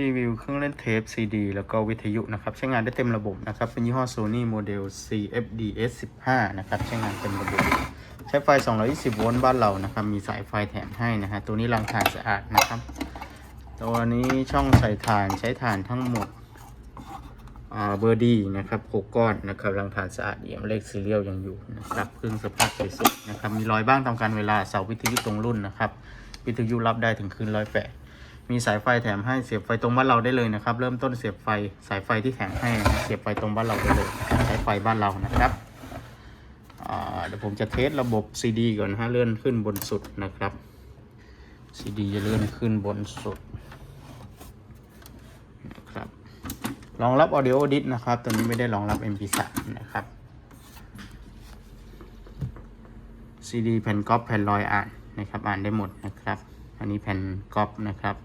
รีวิวเครื่องเล่นเทป CD แล้วก็วิทยุนะครับใช้งานได้เต็มระบบนะครับ เป็นยี่ห้อ Sony Model CFDS 15นะครับใช้งานเต็มระบบ ใช้ไฟ 220 โวลต์บ้านเรานะครับมีสายไฟแถมให้นะฮะตัวนี้รังถ่านสะอาดนะครับ ตัวนี้ช่องใส่ถ่านใช้ถ่านทั้งหมดเบอร์ดีนะครับ6ก้อนนะครับรังถ่านสะอาดเอี่ยมเลขซีเรียลยังอยู่นะครับเครื่องสภาพสวยๆนะครับมีรอยบ้างตามการเวลาเสาวิทยุตรงรุ่นนะครับ วิทยุรับได้ถึงคืนร้อยแปด มีสายไฟแถมให้เสียบไฟตรงบ้านเราได้เลยนะครับ เริ่มต้นเสียบไฟสายไฟที่แถมให้เสียบไฟตรงบ้านเราได้เลยใช้ไฟบ้านเรานะครับเดี๋ยวผมจะเทสระบบ CD ก่อนนะฮะเลื่อนขึ้นบนสุดนะครับ CD จะเลื่อนขึ้นบนสุดนะครับรองรับ Audio Disc นะครับตัวนี้ไม่ได้รองรับ MP3 นะครับ CD แผ่นก๊อปแผ่นลอยอ่านนะครับ อ่านได้หมดนะครับ อันนี้แผ่นก๊อปนะครับ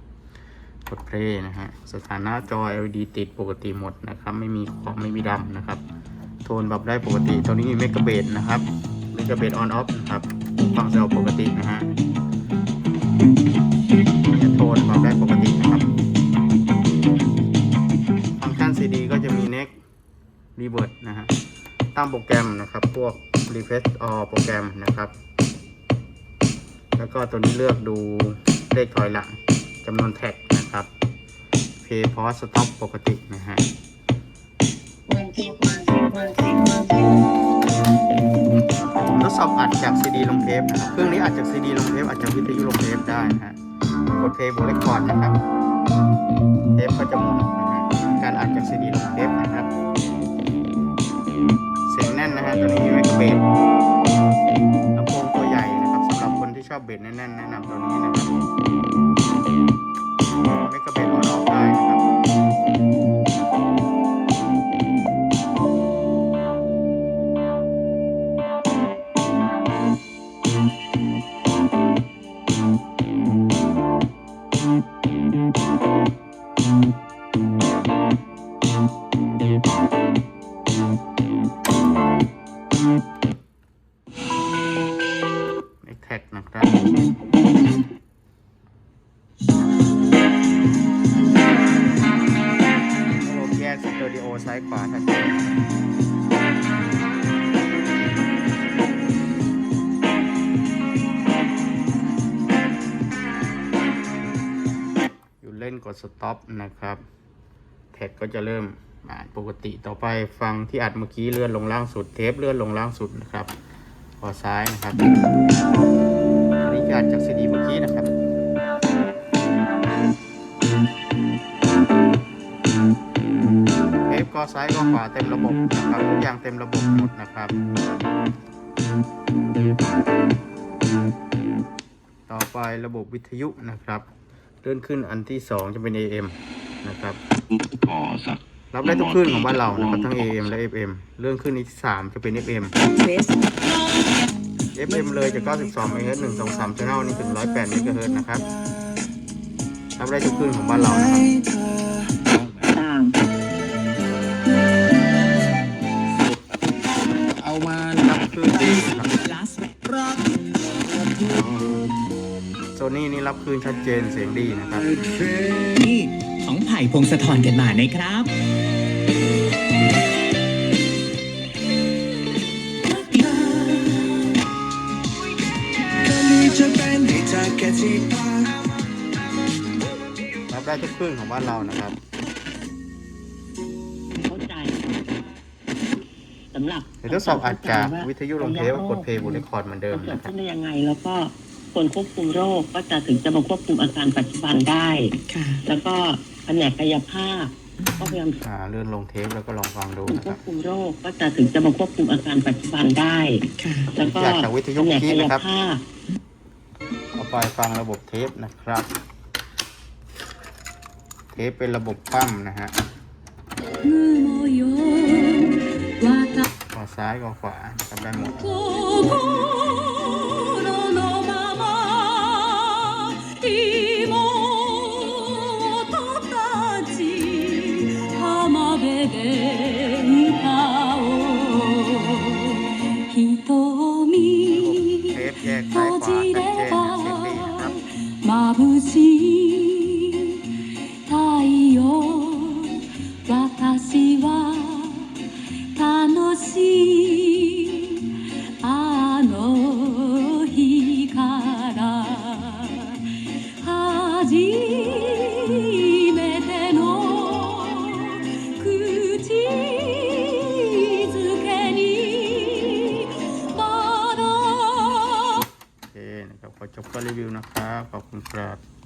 กดเพลย์นะฮะ สถานะจอ LED ติดปกติหมดนะครับ ไม่มีขอบไม่มีดำนะครับ โทนปรับได้ปกติ ตัวนี้มีเมกะเบสนะครับ เมกะเบสออนออฟนะครับ ฟังเซลปกตินะฮะโทนปรับได้ปกตินะครับ ฟังก์ชัน CD ก็จะมี Next Reverse นะฮะตั้งโปรแกรมนะครับ พวก Refresh All โปรแกรมนะครับแล้วก็ตัวนี้เลือกดูเลขถอยหลังจำนวนแท็ก นะครับ Play Pause Stop ปกตินะฮะทดสอบอัดจาก CD ลงเทปนะครับเครื่องนี้อัดจาก CD ลงเทปอัดจากวิทยุลงเทปได้นะฮะกดเพลย์บนเรคคอร์ดนะครับ เทปก็จะหมุนนะฮะการอัดจาก CD ลงเทปนะครับ เสียงแน่นนะฮะตัวนี้ไมโครเบส ครับให้เราแยกสตอริโอซ้ายขวาทันทีอยู่เล่นกดสต็อปนะครับแท็กก็จะเริ่มปกติต่อไปฟังที่อัดเมื่อกี้เลื่อนลงล่างสุดเทปเลื่อนลงล่างสุดนะครับขอซ้ายนะครับ ซ้ายก็ขวาเต็มระบบนะครับทุกอย่างเต็มระบบหมดนะครับ ต่อไประบบวิทยุนะครับเลื่อนขึ้นอันที่สองจะเป็น AM นะครับก่อสักรับได้ทุกคลื่นของบ้านเรานะครับทั้ง AM และ FM เลื่อนขึ้นอันที่สามจะเป็น FM FM เลยจาก 92 MHz 1 2 3 channel นี่ถึง 108 MHz นะครับรับได้ทุกคลื่นของบ้านเรานะครับ เอามารับคลื่นดีนะครับลัสรักโซนี่นี่รับคลื่นชัดเจนเสียงดีนะครับ นี่ของไผ่พงศธรกันมานะครับ รับได้ทุกคลื่นของบ้านเรานะครับ สำหรับเดี๋ยวทดสอบอัดจากวิทยุลงเทปกดเพลย์บนเรคคอร์ดเหมือนเดิมมันเกิดนะครับขึ้นได้ยังไงแล้วก็คนควบคุมโรคก็จะถึงจะมาควบคุมอาการปัจจุบันได้ค่ะแล้วก็แผนกกายภาพก็พยายามอ่าเลื่อนลงเทปแล้วก็ลองฟังดูคนนะคควรับบคุมโรคก็จะถึงจะมาควบคุมอาการปัจจุบันได้ค่ะแล้วก็อยากจากวิทยุแผนเมื่กอกี้กายนะครับภาพเอาไปฟังระบบเทปนะครับ เทปเป็นระบบปั้มนะฮะขวา ซ้ายก็ขวาทำได้หมด 心のまま妹たち浜辺で歌おう瞳 เทปแยกซ้ายขวาชัดเจนนะเสียงดีนะครับ 眩しい วิวนะครับ ขอบคุณครับ